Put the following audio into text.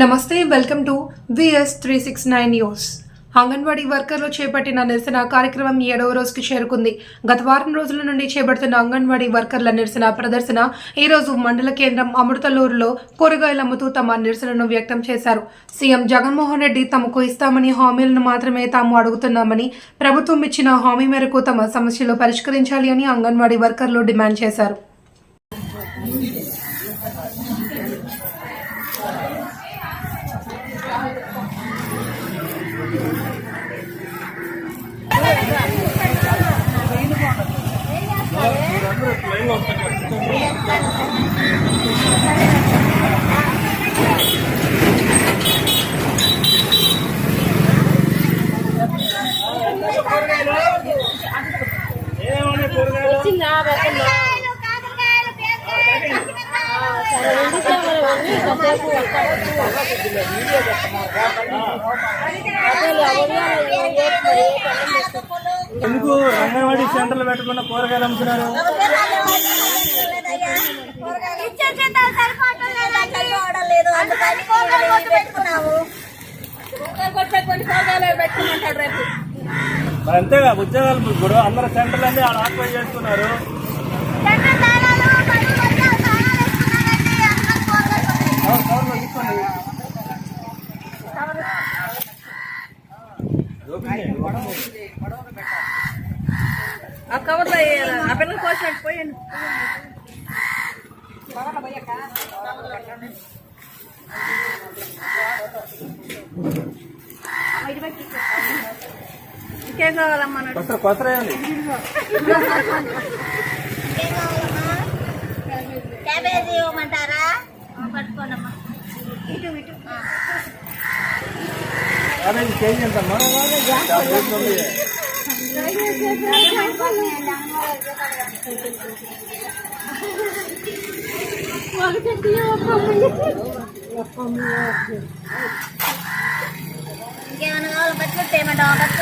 నమస్తే welcome to VS three six nine news. Anganwadi వర్కర్లు చేపట్టిన నిరసన కార్యక్రమం ఏడవ రోజుకి చేరుకుంది. గత వారం రోజుల నుండి చేపడుతున్న అంగన్వాడీ వర్కర్ల నిరసన ప్రదర్శన ఈరోజు మండల కేంద్రం అమృతలూరులో కూరగాయలు అమ్ముతూ తమ నిరసనను వ్యక్తం చేశారు. సీఎం జగన్మోహన్ రెడ్డి తమకు ఇస్తామని హామీలను మాత్రమే తాము అడుగుతున్నామని ప్రభుత్వం ఇచ్చిన హామీ మేరకు తమ సమస్యలు పరిష్కరించాలి అని అంగన్వాడీ వర్కర్లు డిమాండ్ చేశారు. వచ్చిందా ఎందుకు అంగన్వాడీ సెంటర్లు పెట్టకుండా కూరగాయలు అమ్ముతున్నారు? మరి అంతేగా ఉద్యోగాలు ఇప్పుడు అందరు సెంటర్లు అన్ని ఆక్యుపై చేస్తున్నారు ఆ కవర్లో వేయాలా? ఆ పిల్లలు కోసినట్టు పోయండి ఇంకేం కావాలమ్మా. కొత్త కొత్త రాయండి ఏం కేజీ ఎంతమ్మా ఇంకేమైనా కావాలి బట్టి పేమెంట్ అవ్వాలి